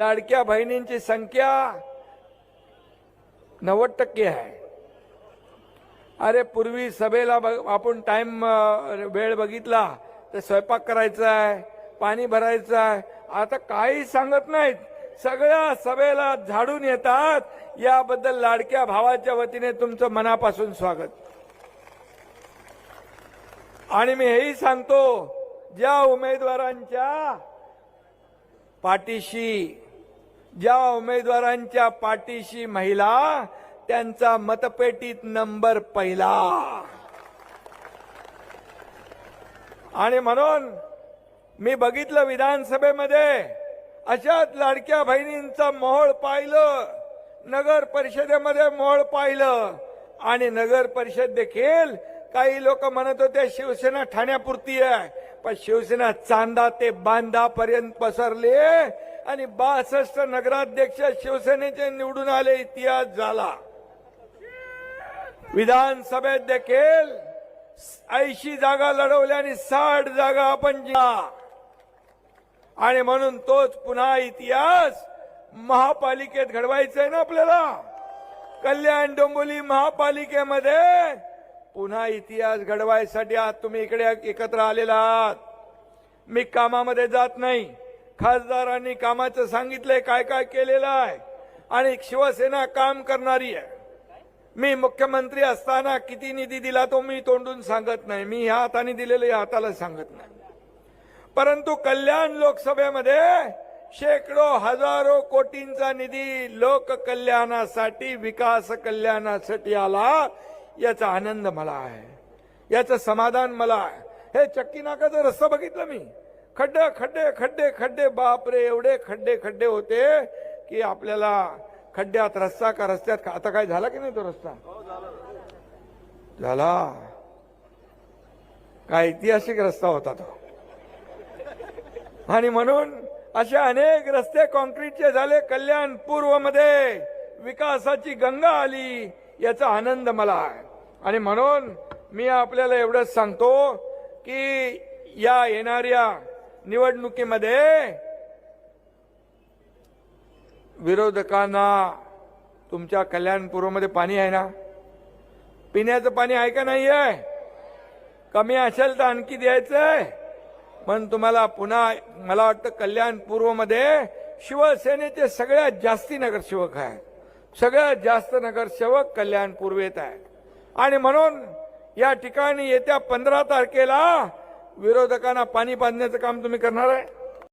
लाडक्या बहिणींची संख्या नव्वद टक्के आहे. अरे पूर्वी सभेला बघ- आपण टाइम वेळ बघितला तर स्वयंपाक करायचा आहे पाणी भरायचं आहे. आता काही सांगत नाहीत. सगळ्या सभेला झाडून येतात. याबद्दल लाडक्या भावाच्या वतीने तुमचं मनापासून स्वागत. आणि मी हेही सांगतो ज्या उमेदवारांच्या पाठीशी ज्या उमेदवारांच्या पाठीशी महिला त्यांचा मतपेटीत नंबर पहिला. आणि म्हणून मी बघितलं विधानसभेमध्ये अशाच लाडक्या बहिणींचा मोहळ पाहिलं नगर परिषदेमध्ये मोहळ पाहिलं आणि नगर परिषद देखील काही लोक म्हणत होते शिवसेना ठाण्यापुरती आहे पण शिवसेना चांदा ते बांधा पर्यंत पसरले. आणि बासष्ट नगराध्यक्ष शिवसेनेचे निवडून आले इतिहास झाला. विधानसभेत देखील ऐंशी जागा लढवल्या आणि साठ जागा आपण जिंकला आणि म्हणून तोच पुन्हा इतिहास महापालिकेत घडवायचा आहे ना आपल्याला? कल्याण डोंबोली महापालिकेमध्ये पुन्हा इतिहास घडवायसाठी आज तुम्ही इकडे एकत्र आलेला आहात. मी कामामध्ये जात नाही. खासदारांनी कामाचं सांगितलंय काय काय केलेलं आहे? आणि शिवसेना काम करणारी आहे. मी मुख्यमंत्री असताना किती निधी दिला तो मी तोंडून सांगत नाही. मी ह्या हाताने दिलेलं या हाताला सांगत नाही. परंतु कल्याण लोकसभेमध्ये शेकडो हजारो कोटींचा निधी लोक कल्याणासाठी विकास कल्याणासाठी आला याचा आनंद मला आहे. याचं समाधान मला आहे. हे चक्की नाकाचं रस्ता बघितलं मी. खड्डे खड्डे खड्डे खड्डे बापरे एवढे खड्डे खड्डे होते की आपल्याला खड्ड्यात रस्ता का रस्त्यात आता काय झाला की नाही तो रस्ता? झाला. काय ऐतिहासिक रस्ता होता तो. आणि म्हणून असे अनेक रस्ते कॉन्क्रीटचे झाले कल्याण पूर्वमध्ये विकासाची गंगा आली याचा आनंद मला आहे. आणि म्हणून मी आपल्याला एवढंच सांगतो की या येणाऱ्या निवडणुकीमध्ये विरोधकांना तुमच्या कल्याणपूर्वमध्ये पाणी आहे ना? पिण्याचं पाणी आहे का नाही आहे कमी असेल तर आणखी द्यायचंय. पण तुम्हाला पुन्हा मला वाटतं कल्याण पूर्वमध्ये शिवसेनेचे सगळ्यात जास्ती नगरसेवक आहेत. सगळ्यात जास्त नगरसेवक कल्याण पूर्वेत आहेत. आणि म्हणून या ठिकाणी येत्या पंधरा तारखेला विरोधकांना पाणी बांधण्याचं काम तुम्ही करणार आहे?